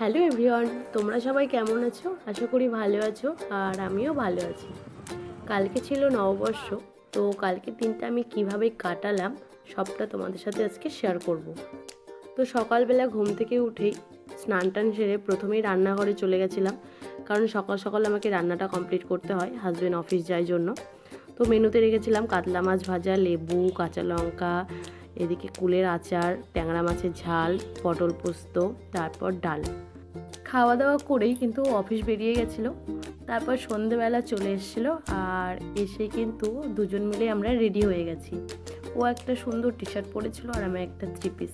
Hello everyone, তোমরা সবাই কেমন আছো? আশা করি ভালো আছো, আর আমিও ভালো আছি। কালকে ছিল নববর্ষ, তো কালকে দিনটা আমি কীভাবে কাটালাম সবটা তোমাদের সাথে আজকে শেয়ার করব। তো সকালবেলা ঘুম থেকে উঠেই স্নান টান সেরে প্রথমেই রান্নাঘরে চলে গেছিলাম, কারণ সকাল সকাল আমাকে রান্নাটা কমপ্লিট করতে হয় হাজব্যান্ড অফিস যায় জন্য। তো মেনুতে রেখেছিলাম কাতলা মাছ ভাজা, লেবু, কাঁচা লঙ্কা এদিকে কুলের আচার, ট্যাংরা মাছের ঝাল, পটল পোস্ত, তারপর ডাল। খাওয়া দাওয়া করেই কিন্তু অফিস বেরিয়ে গেছিল। তারপর সন্ধেবেলা চলে এসেছিল আর এসে কিন্তু দুজন মিলে আমরা রেডি হয়ে গেছি। ও একটা সুন্দর টি শার্ট পরেছিল আর আমি একটা থ্রি পিস।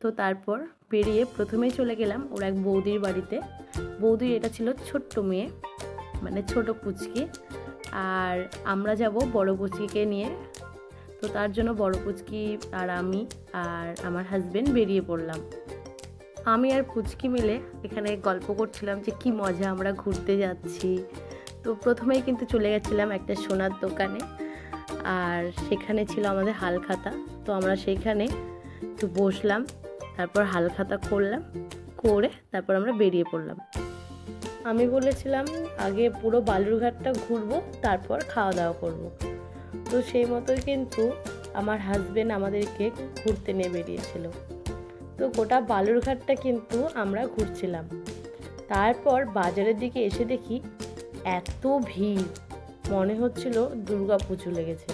তো তারপর বেরিয়ে প্রথমেই চলে গেলাম ওর এক বৌদির বাড়িতে। বৌদির এটা ছিল ছোট্ট মেয়ে মানে ছোট পুচকি। আর আমরা যাব বড় পুচকিকে নিয়ে তো তার জন্য বড় পুচকি আর আমি আর আমার হাজবেন্ড বেরিয়ে পড়লাম। আমি আর পুচকি মিলে এখানে গল্প করছিলাম যে কি মজা আমরা ঘুরতে যাচ্ছি। তো প্রথমেই কিন্তু চলে গেছিলাম একটা সোনার দোকানে আর সেখানে ছিল আমাদের হালখাতা তো আমরা সেইখানে একটু বসলাম, তারপর হালখাতা করলাম করে তারপর আমরা বেরিয়ে পড়লাম। আমি বলেছিলাম, আগে পুরো বালুরঘাটটা ঘুরবো, তারপর খাওয়া দাওয়া করব। তো সেই মতোই কিন্তু আমার হাজবেন্ড আমাদেরকে ঘুরতে নিয়ে বেরিয়েছিল। তো গোটা বালুরঘাটটা কিন্তু আমরা ঘুরছিলাম। তারপর বাজারের দিকে এসে দেখি এত ভিড়। মনে হচ্ছিল দুর্গা পুজো লেগেছে।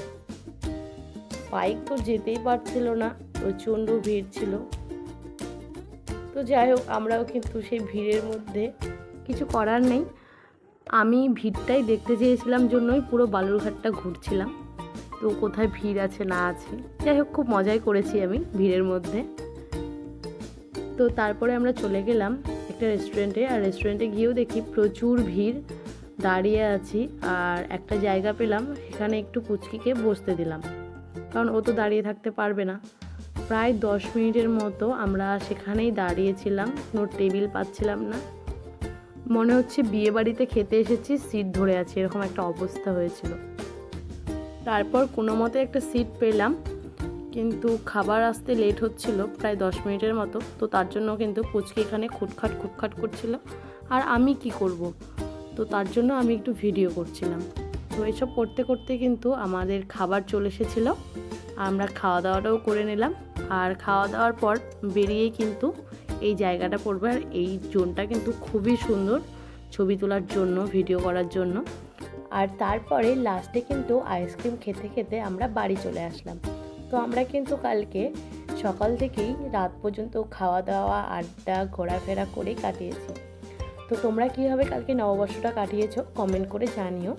বাইক তো যেতেই পারছিল না, প্রচণ্ড ভিড় ছিল। তো যাই হোক, আমরাও কিন্তু সেই ভিড়ের মধ্যে কিছু করার নেই। আমি ভিড়টাই দেখতে চেয়েছিলাম জন্যই পুরো বালুরঘাটটা ঘুরছিলাম। তো কোথায় ভিড় আছে, না আছে। যাই হোক, খুব মজাই করেছি আমি ভিড়ের মধ্যে। তো তারপরে আমরা চলে গেলাম একটা রেস্টুরেন্টে আর রেস্টুরেন্টে গিয়েও দেখি প্রচুর ভিড়। দাঁড়িয়ে আছি আর একটা জায়গা পেলাম, সেখানে একটু পুচকিকে বসতে দিলাম। কারণ ও তো দাঁড়িয়ে থাকতে পারবে না। প্রায় দশ মিনিটের মতো আমরা সেখানেই দাঁড়িয়েছিলাম। কোনো টেবিল পাচ্ছিলাম না। মনে হচ্ছে বিয়ে বাড়িতে খেতে এসেছি, সিট ধরে আছে। এরকম একটা অবস্থা হয়েছিল। তারপর কোনো মতে একটা সিট পেলাম, কিন্তু খাবার আসতে লেট হচ্ছিল, প্রায় দশ মিনিটের মতো। তো তার জন্য কিন্তু পুচকি এখানে খুটখাট খুটখাট করছিল। আর আমি কি করব? তো তার জন্য আমি একটু ভিডিও করছিলাম। তো এসব করতে করতে কিন্তু আমাদের খাবার চলে এসেছিল। আমরা খাওয়া দাওয়াটাও করে নিলাম। আর খাওয়া দাওয়ার পর বেরিয়েই কিন্তু এই জায়গাটা পড়বে। আর এই জোনটা কিন্তু খুবই সুন্দর ছবি তোলার জন্য ভিডিও করার জন্য। আর তারপরে লাস্টে কিন্তু আইসক্রিম খেতে খেতে আমরা বাড়ি চলে আসলাম। তো আমরা কিন্তু কালকে সকাল থেকেই রাত পর্যন্ত খাওয়া দাওয়া আড্ডা, ঘোরাফেরা করেই কাটিয়েছি। তো তোমরা কীভাবে কালকে নববর্ষটা কাটিয়েছো কমেন্ট করে জানিও।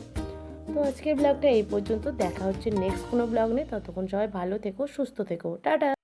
তো আজকের ব্লগটা এই পর্যন্ত। দেখা হচ্ছে নেক্সট কোনো ব্লগ নিয়ে। ততক্ষণ সবাই ভালো থেকো, সুস্থ থেকো। টাটা!